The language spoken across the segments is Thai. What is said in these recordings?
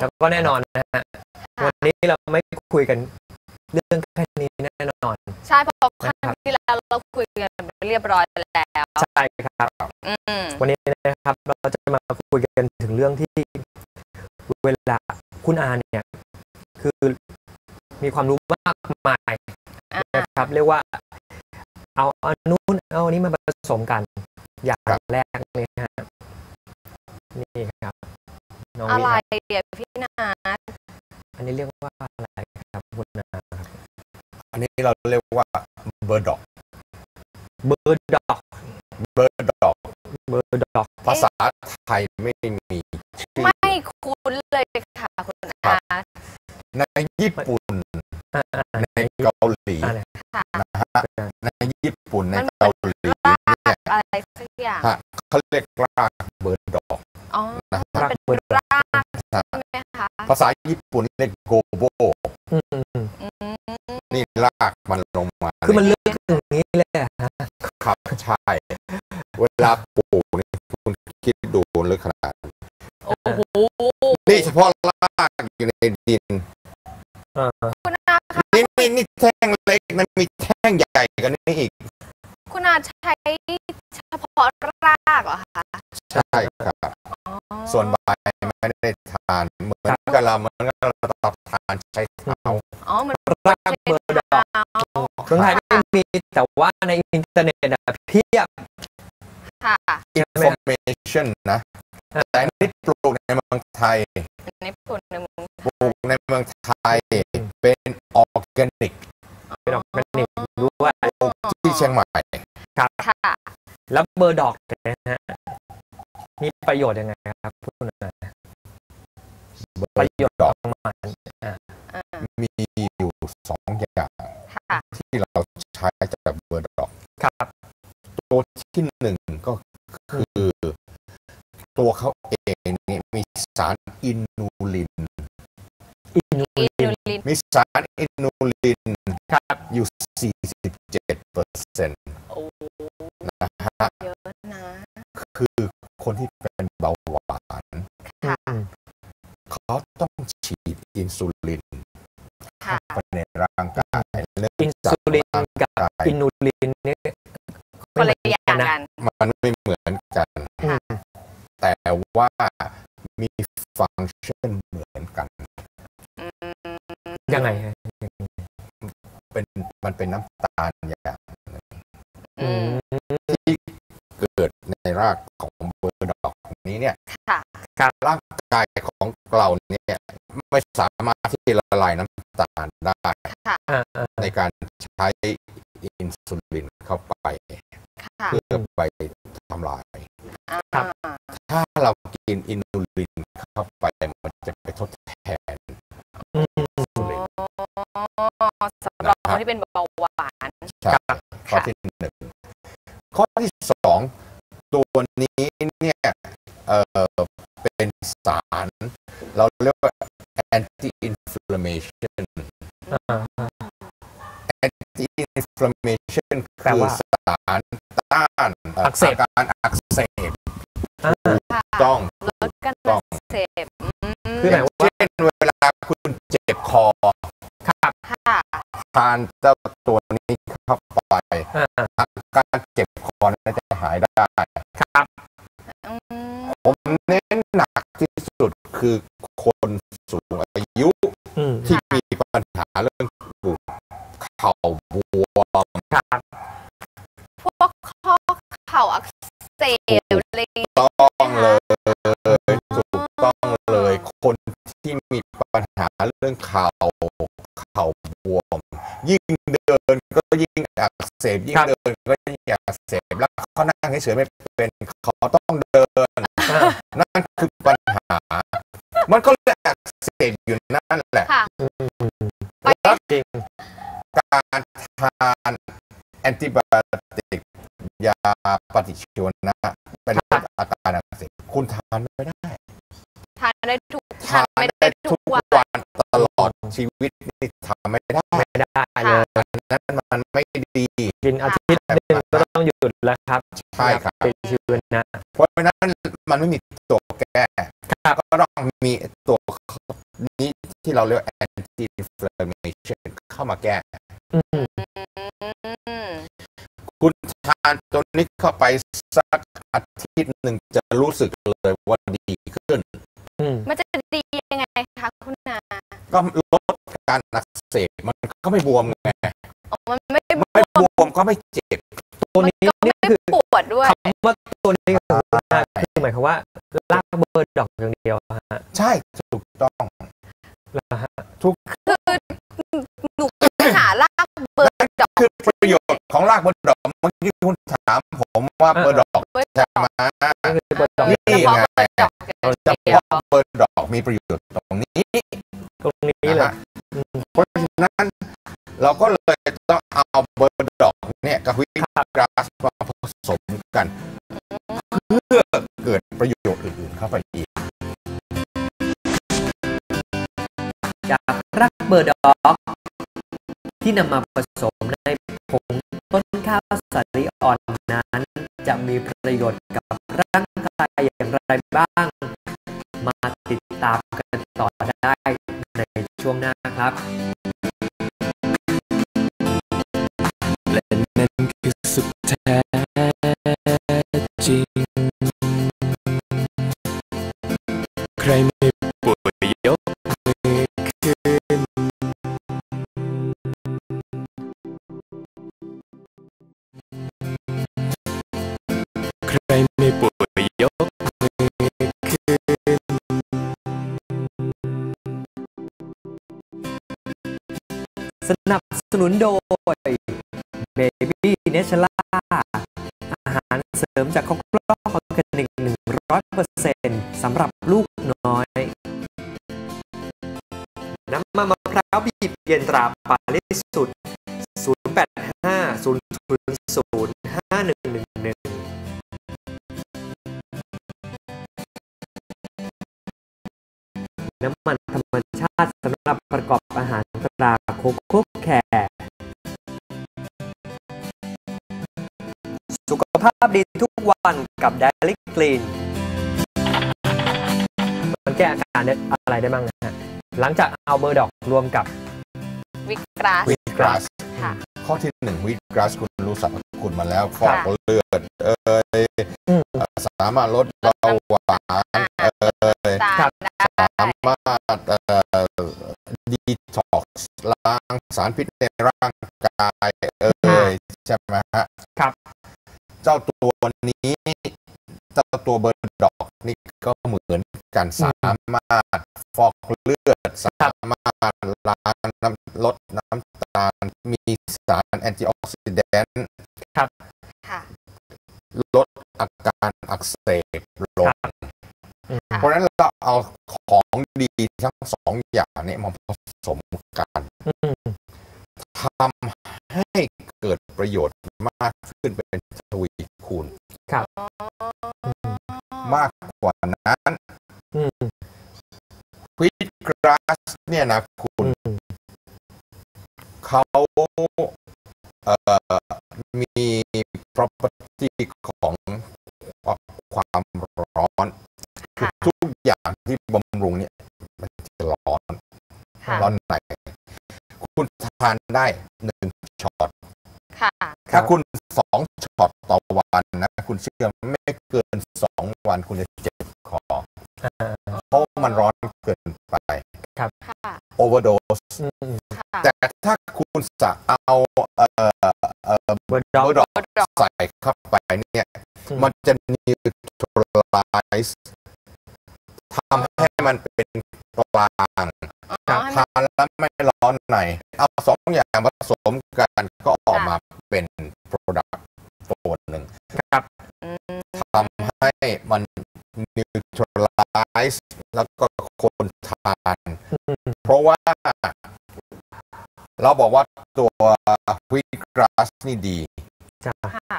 แล้วก็แน่นอนนะฮะค่ะวันนี้เราไม่คุยกันเรื่องแค่นี้แน่นอน ใช่เพราะคนะครัรั้บงที่แล้วเราคุยกันไปเรียบร้อยแล้วใช่ครับอืมวันนี้นะครับเราจะมาคุยกันถึงเรื่องที่เวลาคุณอาเนี่ย คือมีความรู้มากมายอ่านะครับ เรียกว่า เอาอันนู้นเอาอันนี้มาผสมกัน อย่างครับแรกเลยฮะนี่ครับ น้องอะไรวิเดี๋ยวพี่นาอันนี้เรียกว่าอะไรครับคุณอาครับอันนี้เราเรียกว่าเบอร์ดอก เบอร์ดอกเบอร์ดอกเบอร์ดอก ภาษาไทยไม่มีชื่อไม่คุ้นเลยค่ะคุณอาในญี่ปุ่นอ่าอ่าอ่าในเกาหลีอะไรค่ะนะฮะในญี่ปุ่นในมันเกาหลีรากเนี่ยอะไรสักอย่างฮะเขาเรียกรากเบอร์ดอก ภาษาญี่ปุ่นเรียกโกโบอืมอืมอืมอืมนี่รากมันลงมา คือมันลึกอย่างนี้เลยอะฮะครับใช่ เวลาปลูกนี่คุณคิดดูลึกขนาดนั้นโอ้โห นี่เฉพาะรากอยู่ในดินเออคุณอาคะนี่นี่นี่แท่งเล็กมันมีแท่งใหญ่กันนี่อีก คุณอาใช้เฉพาะรากเหรอคะ ใช่ครับอ๋อส่วนใบ ไม่ได้ทาน เหมือนกับเราเหมือนกับเราตัดทานใช้เท้าอ๋อเหมือนรากเบอร์ดอกเท้าเมืองไทยไม่มีแต่ว่าในอินเทอร์เน็ตอะเพียบค่ะ information นะแต่นี่ปลูกในเมืองไทยในผลในเมืองปลูกในเมืองไทยเป็นออร์แกนิกเป็นออร์แกนิกด้วยที่เชียงใหม่ค่ะแล้วเบอร์ดอกเนี่ยนะฮะมีประโยชน์ยังไงครับคุณอาเบ ปอระร์โยชน์ดอกของมันอ่าอ่ามีอยู่สองอย่างค่ะที่เราใช้จากเบอร์ดอกครับตัวที่หนึ่งก็คือ ตัวเขาเองเนี่ยมีสารอินูลิน อินูอิลินนูลิน มีสารอินูลินครับอยู่47เปอร์เซ็นต์โอ้นะฮะเยอะนะคือ อินซูลินค่ะเข้าไปในร่างกายเนื่องอินจากซูลินร่างกับกายอินูลินนี่คนละอย่างนะกัน มันไม่เหมือนกันอืมแต่ว่ามีฟังก์ชันเหมือนกันอืมยังไงฮะเป็นมันเป็นน้ำตาลอย่างหนึ่งอืมที่เกิดในรากของเบอร์ดอกนี้เนี่ยค่ะร่างกายของเราเนี่ย ไม่สามารถที่จะละลายน้ำตาลได้ค่ะอ่าอ่าในการใช้อินซูลินเข้าไปค่ะเพื่อไปทำลายอ่าถ้าเรากินอินซูลินเข้าไปมันจะไปทดแทนอืมอินซูลินอ๋อสำหรับคนที่เป็นเบาหวานใช่ข้อที่หนึ่งข้อที่สองตัวนี้เนี่ยเอ่อเป็นสาร เราเรียกว่า anti inflammation อ่าอ่า anti inflammation แปลคือว่าสารต้านเอักเสบอาการอักเสบอ่าค่ะต้องลดการต้องอักเสพอืมคือหมายว่าเช่นเวลาคุณเจ็บคอครับค่ะทานเจ้าตัวนี้เข้าไปอ่าอาการเจ็บคอน่าจะหายได้ครับอืมผมเน้นหนักที่สุด คือคนสูงอายุอืมที่มีปัญหาเรื่องปวดเข่าบวมครับพวกข้อเข่าอักเสบอะไรอย่างเงี้ยต้องเลยถูกต้องเลย คนที่มีปัญหาเรื่องเข่าเข่าบวม ยิ่งเดินก็ยิ่งอักเสบยิ่งครับเดินก็ยิ่งอักเสบแล้วเขานั่งเฉยๆไม่เป็นเขาต้องเดินอ่านั่นคือปัญหา มันก็เลยอักเสบอยู่นั่นแหละค่ะอืมอืมไปจริงการทานแอนติบอติกยาปฏิชีวนะเป็นลดอาการอักเสบคุณทานไม่ได้ทานได้ทุกทานไม่ได้ทุกวันตลอดชีวิตนี่ทำไม่ได้ไม่ได้เลยอันนั้นมันไม่ดีกินอาทิตย์หนึ่งก็ต้องหยุดแล้วครับใช่ครับติดชีวิตนะเพราะฉะนั้นมันไม่มีตัวแก้ ครับก็ต้องมีตัวนี้ที่เราเรียก anti inflammation เข้ามาแก้อืมอืมคุณทานตัวนี้เข้าไปสักอาทิตย์หนึ่งจะรู้สึกเลยว่าดีขึ้นอืมมันจะดียังไงคะคุณอาก็ลดการอักเสบมันก็ไม่บวมไงอ๋อมันไม่บไม่วมบวมก็ไม่เจ็บ ตัวมันนี้ก็นี่ไม่คือปวดด้วยคำว่าตัวนี้ของคุณอาคือหมายความว่าลากเบอร์ดอกอย่างเดียวอะฮะใช่ถูกต้องแล้วฮะทุกคือหนูหาลากเบอร์ดอกคือประโยชน์ของรากบนดอกเมื่อกี้คุณถามผมว่าเบอร์ดอกเบอร์ดใช่อกไหมนี่คือเบอร์ดอกนี่เฉพาะเบอร์ดอกอย่างเฉเดียวพาะเบอร์ดอกมีประโยชน์ตรงนี้ ตรงนี้เลนะยฮะเพราะฉะนั้นเราก็เลยต้องเอา เนี่ยกับวิตกราสมาผสมกัน เพื่อเกิดประโยชน์อื่นๆเข้าไปอีก จากรักเบอร์ดอกที่นำมาผสมในผงต้นข้าวสาลีอ่อนนั้น จะมีประโยชน์กับร่างกายอย่างไรบ้าง มาติดตามกันต่อได้ในช่วงหน้าครับ จริง ใครไม่ป่วยยกมือขึ้น ใครไม่ป่วยยกมือขึ้น สนับสนุนโดย Baby n a t u r a อาหาร เสริมจากครอบครัวออร์แกนิก100%สำหรับลูกน้อย น้ำมันมะพร้าวบีบเย็นตราปาลิสุด 085 000 5111น้ำมันธรรมชาติสำหรับประกอบอาหารตราโคโค่แคร์ ภาพดีทุกวันกับ Daily Clean มันแก้อาการได้อะไรได้บ้างนะฮะ หลังจากเอาเบอร์ดอกรวมกับวิกราสวิตกราสค่ะ ข้อที่หนึ่งวิตกราสคุณรู้สรรพคุณมาแล้วฟอกค่ะเลือด เอ่ยอืมเอ่อสามารถลดเบาหวานเอ่ยตาครับได้สามารถเอ่อดีท็อกซ์ล้างสารพิษในร่างกาย เอ่ยใช่ไหมฮะครับ เจ้าตัวนี้เจ้าตัวเบอร์ดอกนี่ก็เหมือนกันสามารถฟอกเลือด สามารถล้างน้ำลดน้ำตาล มีสารแอนตี้ออกซิแดนต์ค่ะลดอาการอักเสบลงอืมเพราะฉะนั้นเราเอาของดีทั้งสองอย่างนี้มาผสมกันอืมทำให้เกิด ประโยชน์มากขึ้นเป็นทวีคูณมากกว่านั้นอืมวิตกราสเนี่ยนะคุอืณมเขาเอ่อมี property ของความร้อนคือค่ะทุกอย่างที่บำรุงเนี่ยมันจะร้อนค่ะร้อนไหน คุณทานได้หนึ่งช็อต ค่ะถ้าคุณสองช็อตต่อวันนะ คุณเชื่อไม่เกินสองวันคุณจะเจ็บคออ่าเพราะว่ามันร้อนเกินไปค่ะ overdose อืมค่ะแต่ถ้าคุณจะเอาเอ่อเอ่อเบอร์ดอกเบอร์ดอกเบอร์ดอกใส่เข้าไปเนี่ยอืมมันจะ neutralize ทำให้มันเป็นกลางอ๋อครับให้ทานแล้วไม่ร้อนใน เอาสองอย่างผสมกันก็ออกมา เป็น product ตัวหนึ่งครับอืมทำให้มัน neutralize แล้วก็คนทานอืมเพราะว่า เราบอกว่าตัววิตกราสนี่ดีจ้าค่ะ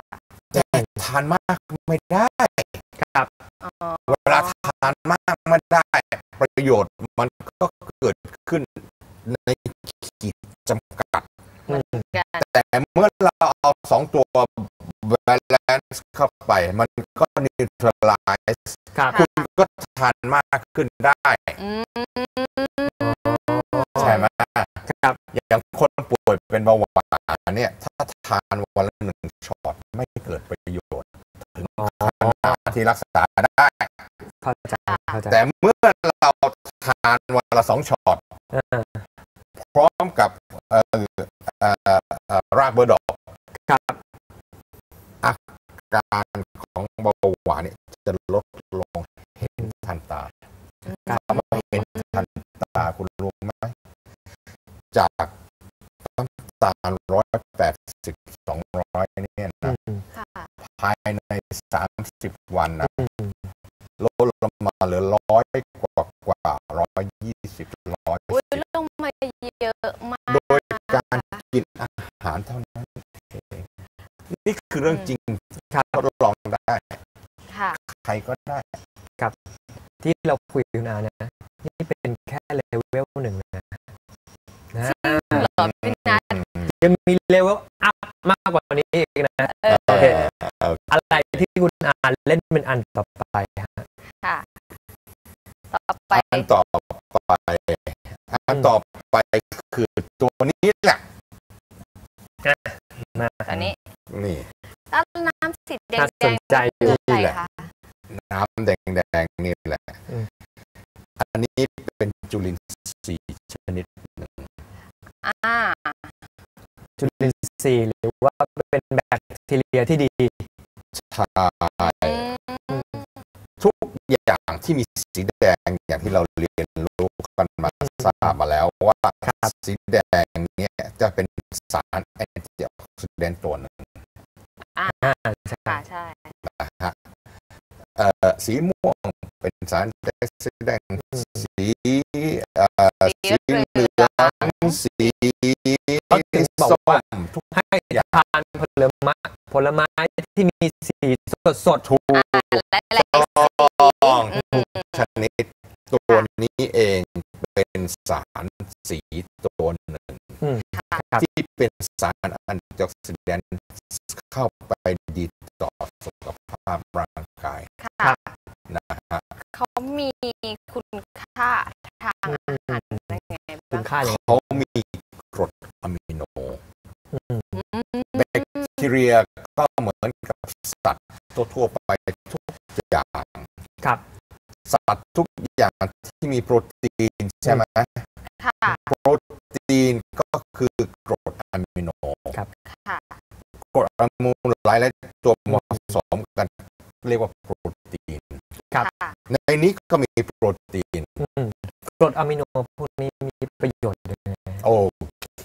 แต่ทานมากไม่ได้ครับอ๋อเวลาทานมากไม่ได้ ประโยชน์มันก็เกิดขึ้นในขีดจำกัด อืม กัน แต่ เมื่อเราเอาสองตัว balance เข้าไป มันก็ neutralize ครับคุณก็ทานมากขึ้นได้อืมใช่ไหมครับอย่างคนป่วยเป็นเบาหวานเนี่ย ถ้าทานวันละหนึ่งช็อตไม่เกิดประโยชน์อ๋อขนาดที่รักษาได้เข้าใจเข้าใจแต่เมื่อเราทานวันละสองช็อตเออพร้อมกับ เอ่อเอ่อเอ่อรากเบอร์ดอกครับอาการของเบาหวานเนี่ยจะลดลงเห็นทันตาครับคำว่าเห็นทันตาคุณรู้ไหมจากน้ำตาลร้อยแปดสิบสองร้อยเนี่ยอืนะมค่ะภายในสามสิบวันนะอืมลดลงมาเหลือร้อยกว่ากว่าร้อยยี่สิบร้อย อุ้ย สิบ ลงมาเยอะมาก โดย การกินอาหารเท่านั้นเองนี่คือเรื่องจริงครับทดลองได้ค่ะใครก็ได้ที่เราคุยกันมานะ นี่เป็นแค่เลเวลหนึ่งนะนะเหรอพี่นัทยังมีเลเวลอัพมากกว่านี้อีกนะเออโอเคเอ่ออะไรที่คุณอ่านเล่นเป็นอันต่อไปฮะค่ะต่อไปอันต่อไปอันต่อไปคือตัวนี้แหละ มาตอนนี้นี่แล้วน้ำสีแดงน่าแดสงนใจคืออะไรนี่แหละคะน้ำแดงๆนี่แหละอืมอันนี้เป็นจุลินทรีย์ชนิดหนึ่งอ่าจุลินทรีย์หรือว่าเป็นแบคทีเรียที่ดีใช่อืมทุกอย่างที่มีสีแดงอย่างที่เราเรียนรู้กันมาทราบมาแล้วว่าครับสีแดงเนี่ยจะเป็น สารแอนตี้ออกซิแดนต์ตัวหนึ่งอ่าอ่ใช่ใช่นะฮะเอ่อสีม่วงเป็นสารแอนตี้ออกซิแดนต์สีเอ่อสีเหลืองสีส้มทุกให้ทานผลไม้ผลไม้ที่มีสีสดสดทุกอ่าและหลายๆสีต้องอืมชนิดตัวนี้เองเป็นสารสีตัวหนึ่งที่ เป็นสารแอนตี้ออกซิแดนต์เข้าไปดีต่อสุขภาพร่างกายค่ะนะฮะเขามีคุณค่าทางอาหารยังไงคุบ้าณงค่าอย่างเขามีกรดอะมิโนอืมอืมแบคทีเรียก็เหมือนกับสัตว์ทั่วๆไปทุกอย่างครับสัตว์ทุกอย่างที่มีโปรตีนใช่ไหมค่ะโปรตีนก็คือกรด อะมิโนค่ะกรดอะมิโนหลายและตัวผสมกัน เรียกว่าโปรตีนครับค่ะในนี้ก็มีโปรตีนอืมกรดอะมิโนพวกนี้มีประโยชน์ยังไงโอเค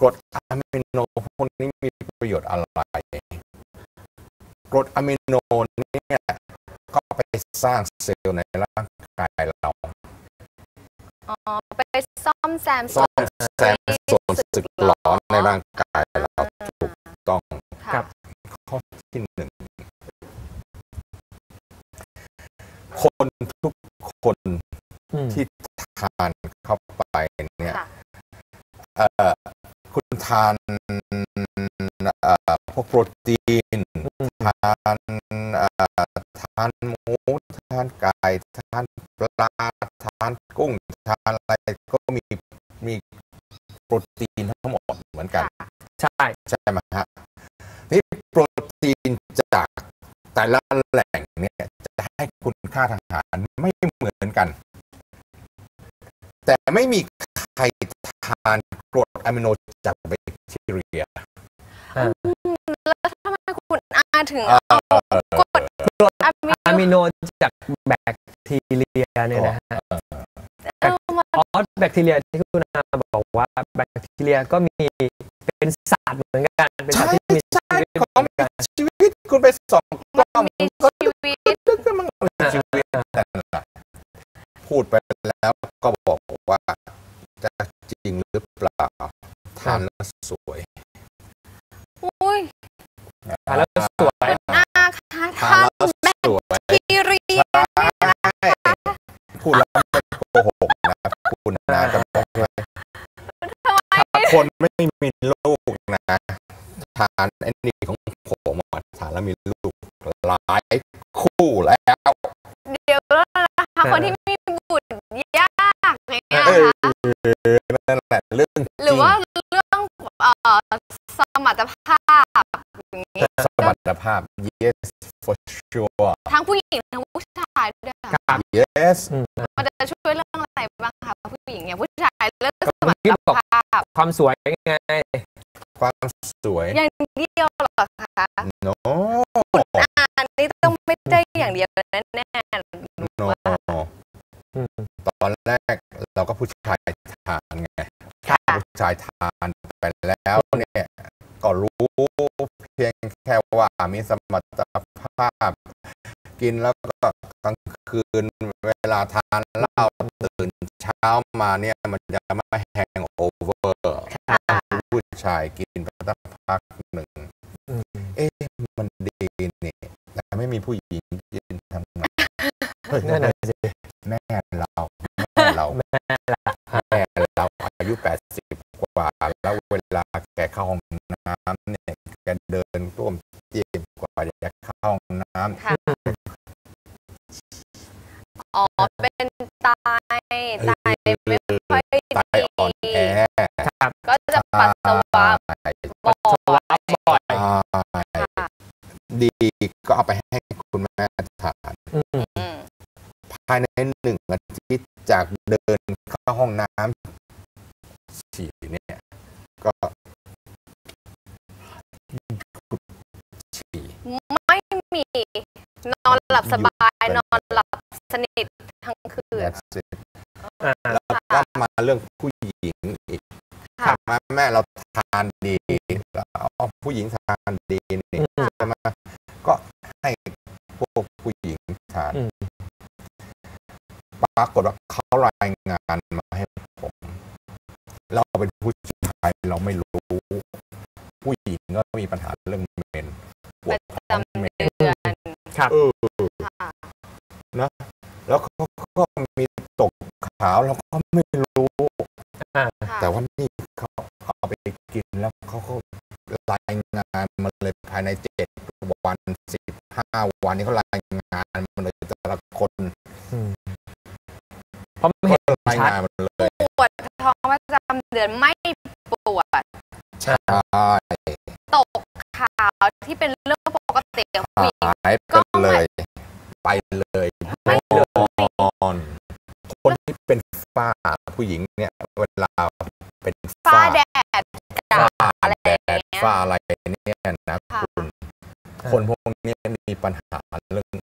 กรดอะมิโนพวกนี้มีประโยชน์อะไรกรดอะมิโนเนี่ยก็ไปสร้างเซลล์ในร่างกายเรา อ๋อไปซ่อมแซมซ่อมแซมส่วนสึกหลอนในร่างกายเราถูกต้องค่ะครับข้อที่หนึ่งคนทุกคนอืมที่ทานเข้าไปเนี่ยค่ะเอ่อคุณทานเอ่อพวกโปรตีนทานเอ่อทานหมูทานไก่ทานปลา ทานกุ้งทานอะไรก็มีมีโปรตีนทั้งหมดเหมือนกัน ใช่ใช่ไหมฮะนี่โปรตีนจากแต่ละแหล่งเนี่ยจะให้คุณค่าทางอาหารไม่เหมือนกัน แต่ไม่มีใครทานกรดอะมิโนจากแบคทีเรียอ่าแล้วทำไมคุณอาถึงเอ่เอาอกรดอะมิอะโนมิโนจากแบค ทีเรียเนี่ยนะฮะเออมาอ๋อแบคทีเรียที่คุณอาบอกว่าแบคทีเรียก็มีเป็นสัตว์เหมือนกันเป็นสัตว์ที่มีใช่ชีวิตเขาเหมือนมีกันชีวิตคุณไปส่องกล้องมีก็ชีวิตตึกๆมันมีชีวิตนั่นแหละพูดไปแล้วก็บอกว่าจะจริงหรือเปล่าทานแล้วสวยอุ้ยทานแล้ว พูดแล้วไม่โกหกนะคุณนาจะบอกว่าทำไมถ้าคนไม่มีลูกนะทานไอ้นี่ของผมอะทานแล้วมีลูกหลายคู่แล้วคนที่มีบุตรยากอย่างเงี้ยเออค่ะนั่นแหละเรื่องจงหรือว่าเรื่องเอ่อสมรรถภาพอย่างเงี้ยสมรรถภาพ yes for sure ทั้งผู้หญิงทั้งผู้ชายด้วยค่ะครับ yes อืมมันจะช่วยเรื่องอะไรบ้างคะผู้หญิงอย่างผู้ชายเรื่องสมรเมื่อกี้รถบอกภาพความสวยไง ความสวย อย่างเดียวเหรอคะ no อันนี้ต้องไม่ได้อย่างเดียวแน่ๆหนู no ว่าอืมตอนแรกเราก็ผู้ชายทานไงค่ะผู้ชายทานไปแล้วเนี่ย ก็รู้เพียงแค่ว่ามีสมรรถภาพ กินแล้วก็กลางคืนเวลาทานเหล้าตื่นเช้ามาเนี่ยมันจะไม่แฮงโอเวอร์ค่ะผู้ชายกินไปสักพักหนึ่งอืมเอ๊ะมันดีนี่แต่ไม่มีผู้หญิงกินทำไงเฮ้ยนั่นน่ะสิแม่เราแม่เราแม่ละแม่เราอายุ 80 กว่า แล้วเวลาแกเข้าห้องน้ำเนี่ยแกเดินร่วมเตียงกว่าจะเข้าห้องน้ำค่ะ อ๋อ เป็นไตไตไม่ค่อยไตดีอ่อนแอครับก็จะปัสสาวะบ่ปัสสาวะบ่อยค่ะดีก็เอาไปให้คุณแม่ทานอืมอืมภายในหนึ่งอาทิตย์จากเดินเข้าห้องน้ำฉี่เนี่ยก็ฉี่ไม่มี นอนหลับสบาย นอนหลับ สนิททั้งคืน That's it อ่า แล้วก็มาเรื่องผู้หญิงอีกค่ะแม่แม่เราทานดีแล้วเอาผู้หญิงทานดีนี่อืมใช่ไหมก็ให้พวกผู้หญิงทานอืม ปรากฏว่าเขารายงานมาให้ผม เราเป็นผู้ชายเราไม่รู้ ผู้หญิงก็มีปัญหาเรื่องเมนปวดท้องเมนเดือนครับ เออ ค่ะ นะ แล้วเขาก็มีตกขาวเราก็ไม่รู้อ่าค่ะแต่ว่านี่เขาเอาไปกินแล้วเขาก็รายงานมาเลยภายในเจ็ดวันสิบห้าวันนี้เขารายงานมาเลยแต่ละคนอืมเพราะมันเห็นรายชัดงานมาเลยปวดท้องประจำเดือนไม่ปวดใช่ตกขาวที่เป็นเรื่องปกติของผู้หญิงหายไปเลย ไปเลย ป็นฝ้าผู้หญิงเนี่ยเวลาเป็นฟ้าฝ้าแดดกาฝ้าอะไรแดอย่างดเงี้ยฝ้าอะไรเนี่ยนะค่ะคุณคนพวกนี้มีปัญหาเรื่อง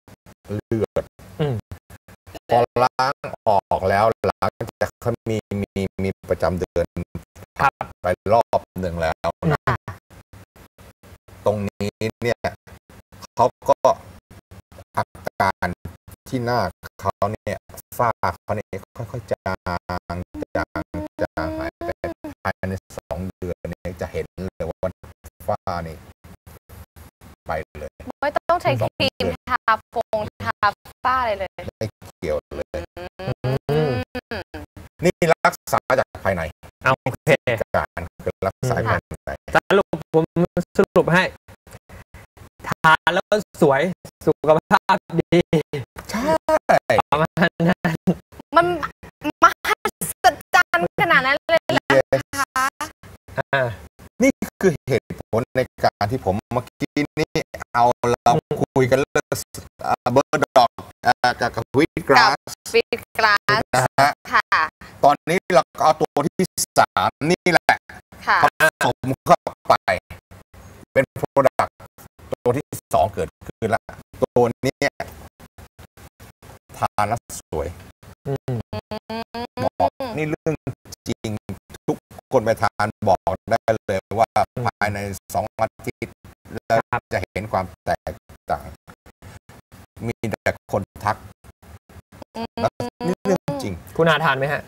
เลือดอืมพอล้างออกแล้วหลังจากเขามีมีมีประจำเดือนครับไปรอบหนึ่งแล้วนะค่ะตรงนี้เนี่ยเขาก็อาการที่หน้าเขาเนี่ย ฝ้าเขาเนี่ยค่อยๆจางจางจางหายไปภายในสองเดือนเนี่ยจะเห็นเลยว่าฝ้านี่ไปเลยไม่ต้องใช้ครีมทาฟงทาฝ้าอะไรเลยไม่เกี่ยวเลย นี่รักษาจากภายในเอาโอเคการคือรักษาภายในสรุปผมสรุปให้ทาแล้วก็สวยสุขภาพดี ใช่ อ่านี่คือเหตุผลในการที่ผมเมื่อกี้นี้เอาเราคุยกันเรื่องเบอร์ดอกกับกับวิดกราสฟิตกลาสนะฮะค่ะตอนนี้เราก็เอาตัวที่สามนี่แหละค่ะผสมเข้าไป เป็นโปรดักต์ตัวที่สองเกิดขึ้นละตัวนี้ทานแล้วสวยอืมบอกนี่เรื่องจริงทุกคนไปทานบอก ได้เลยว่าภายในสองอาทิตย์แล้วจะเห็นความแตกต่าง มีแต่คนทักแล้วนี่เรื่องจริง คุณอาทานไหมฮะ